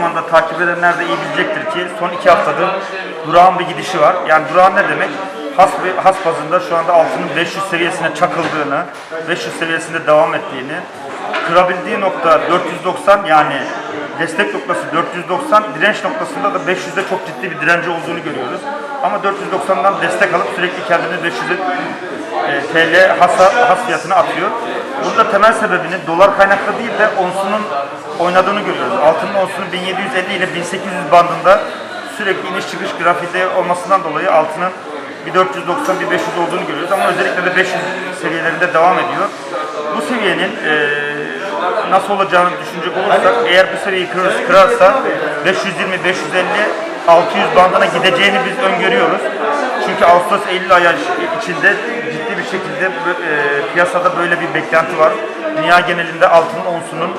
zamanda takip edenler de iyi bilecektir ki son iki haftadır durağan bir gidişi var. Yani durağan ne demek? Has, has bazında şu anda altının 500 seviyesine çakıldığını, 500 seviyesinde devam ettiğini, kırabildiği nokta 490 yani destek noktası 490, direnç noktasında da 500'de çok ciddi bir direnci olduğunu görüyoruz. Ama 490'dan destek alıp sürekli kendini 500'e e, TL has, has fiyatına atıyor. Burada temel sebebini dolar kaynaklı değil de onsunun oynadığını görüyoruz. Altının onsunun 1750 ile 1800 bandında sürekli iniş çıkış grafiğinde olmasından dolayı altının bir 490 bir 500 olduğunu görüyoruz ama özellikle de 500 seviyelerinde devam ediyor. Bu seviyenin e, nasıl olacağını düşünecek olursak eğer bu seviyeyi kırarsa, kırarsa 520 550 600 bandına gideceğini biz öngörüyoruz. Çünkü Ağustos Eylül ayı içinde şekilde e, piyasada böyle bir beklenti var. Dünya genelinde altının onsunun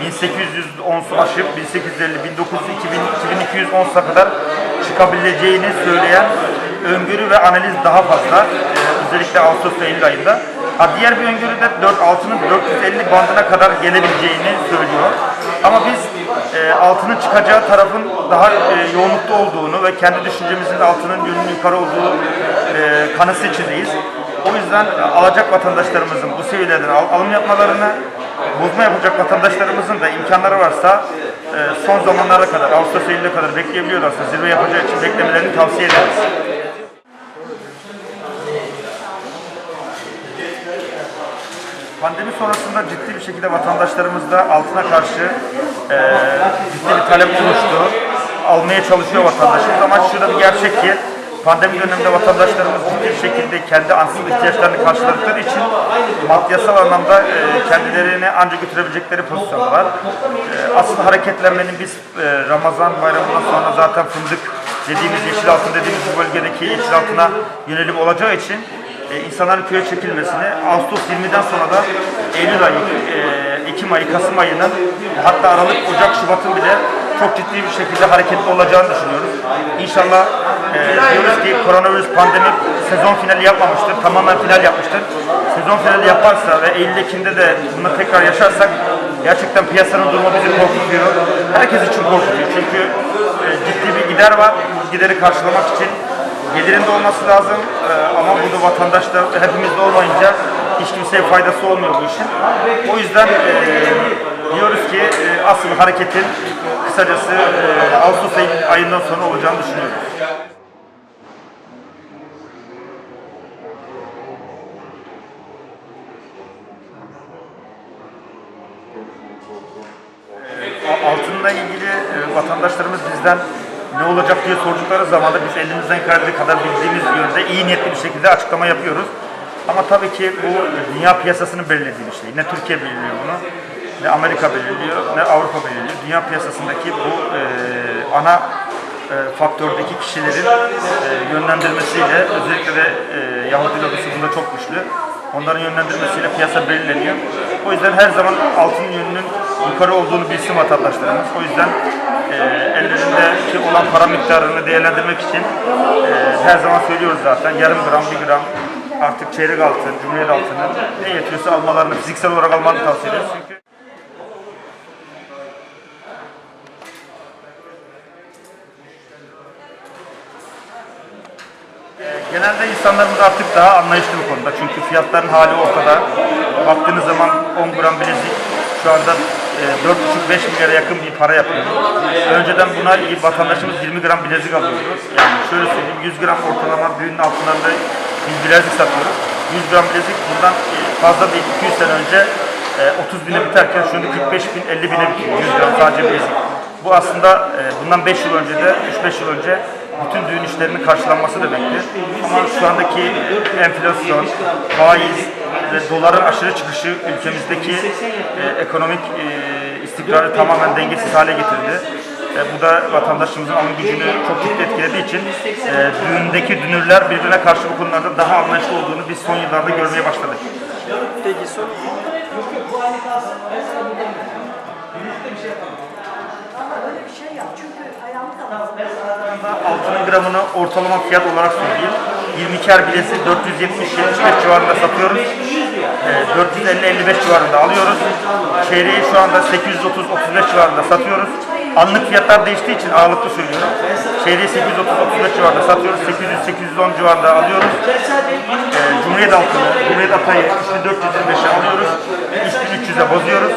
1800 onsu aşıp 1850 1900 2000 2200 onsa kadar çıkabileceğini söyleyen öngörü ve analiz daha fazla. Ee, özellikle Ağustos ve Eylül ayında. Ha, diğer bir öngörü de 4, altının 450 bandına kadar gelebileceğini söylüyor. Ama biz e, altının çıkacağı tarafın daha e, yoğunlukta olduğunu ve kendi düşüncemizin altının yönünün yukarı olduğu e, kanısı içindeyiz. O yüzden e, alacak vatandaşlarımızın bu seviyelerden al- alım yapmalarını, bozma yapacak vatandaşlarımızın da imkanları varsa e, son zamanlara kadar, Ağustos Eylül'e kadar bekleyebiliyorlarsa zirve yapacağı için beklemelerini tavsiye ederiz. Pandemi sonrasında ciddi bir şekilde vatandaşlarımızda altına karşı e, ciddi bir talep oluştu. Almaya çalışıyor vatandaşımız ama şurada bir gerçek ki pandemi döneminde vatandaşlarımız bir şekilde kendi ansız ihtiyaçlarını karşıladıkları için maddiyasal anlamda e, kendilerini ancak götürebilecekleri pozisyondalar. E, asıl hareketlenmenin biz e, Ramazan bayramından sonra zaten fındık dediğimiz yeşil altın dediğimiz bu bölgedeki yeşil altına yönelim olacağı için insanların köye çekilmesini Ağustos 20'den sonra da Eylül ayı, Ekim ayı, Kasım ayının hatta Aralık, Ocak, Şubat'ın bile çok ciddi bir şekilde hareketli olacağını düşünüyoruz. İnşallah e, diyoruz ki koronavirüs pandemi sezon finali yapmamıştır, tamamen final yapmıştır. Sezon finali yaparsa ve Eylül, Ekim'de de bunu tekrar yaşarsak gerçekten piyasanın durumu bizi korkutuyor. Herkes için korkutuyor çünkü e, ciddi bir gider var. Bu gideri karşılamak için gelirinde olması lazım Ee, ama burada vatandaşlar hepimizde olmayınca hiç kimseye faydası olmuyor bu işin. O yüzden e, diyoruz ki e, asıl hareketin kısacası e, Ağustos ayı- ayından sonra olacağını düşünüyoruz. A- altınla ilgili e, vatandaşlarımız bizden ne olacak diye sordukları zaman da biz elimizden geldiği kadar bildiğimiz yönde iyi niyetli bir şekilde açıklama yapıyoruz. Ama tabii ki bu dünya piyasasının belirlediği bir şey. Ne Türkiye belirliyor bunu, ne Amerika belirliyor, ne Avrupa belirliyor. Dünya piyasasındaki bu e, ana e, faktördeki kişilerin e, yönlendirmesiyle özellikle de e, Yahudi lobisi bunda çok güçlü. Onların yönlendirmesiyle piyasa belirleniyor. O yüzden her zaman altın yönünün yukarı olduğunu bilsin vatandaşlarımız. O yüzden e, ellerindeki olan para miktarını değerlendirmek için e, her zaman söylüyoruz zaten yarım gram, bir gram artık çeyrek altın, cumhuriyet altını ne yetiyorsa almalarını, fiziksel olarak almalarını tavsiye ediyoruz. Çünkü Genelde insanlarımız artık daha anlayışlı bu konuda. Çünkü fiyatların hali ortada. Baktığınız zaman 10 gram bilezik şu anda e, 4,5-5 milyara yakın bir para yapıyor. Önceden buna vatandaşımız 20 gram bilezik alıyordu. Yani şöyle söyleyeyim 100 gram ortalama düğünün altınlarında biz bilezik satıyoruz. 100 gram bilezik bundan e, fazla değil 200 sene önce e, 30 bine biterken şu anda 45 bin 50 bine bitiyor 100 gram sadece bilezik. Bu aslında e, bundan 5 yıl önce de 3-5 yıl önce bütün düğün işlerinin karşılanması demektir. Ama şu andaki enflasyon, faiz ve doların aşırı çıkışı ülkemizdeki e, ekonomik e, istikrarı tamamen dengesiz hale getirdi. E, bu da vatandaşımızın alım gücünü çok ciddi etkilediği için e, düğündeki dünürler birbirine karşı bu konularda daha anlayışlı olduğunu biz son yıllarda görmeye başladık. Peki son Öyle bir şey yap çünkü ayağını kapat. Altının gramını ortalama fiyat olarak söyleyeyim. 22 er bilesi 470-75 civarında satıyoruz. Ee, 450-55 civarında alıyoruz. Çeyreği şu anda 830-35 civarında satıyoruz. Anlık fiyatlar değiştiği için ağırlıklı söylüyorum. Çeyreği 830-35 civarında satıyoruz. 800-810 civarında alıyoruz. Ee, Cumhuriyet altını, Cumhuriyet atayı 3425'e alıyoruz. 3300'e bozuyoruz.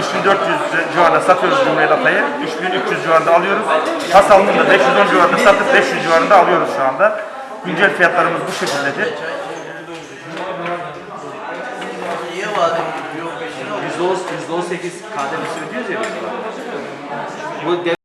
3400 civarında satıyoruz Cumhuriyet atayı. 3300 civarında alıyoruz. Has altında 510 civarında satıp 500 civarında alıyoruz şu anda. Güncel fiyatlarımız bu şekildedir. %18 KDV'si ödüyoruz ya. Bu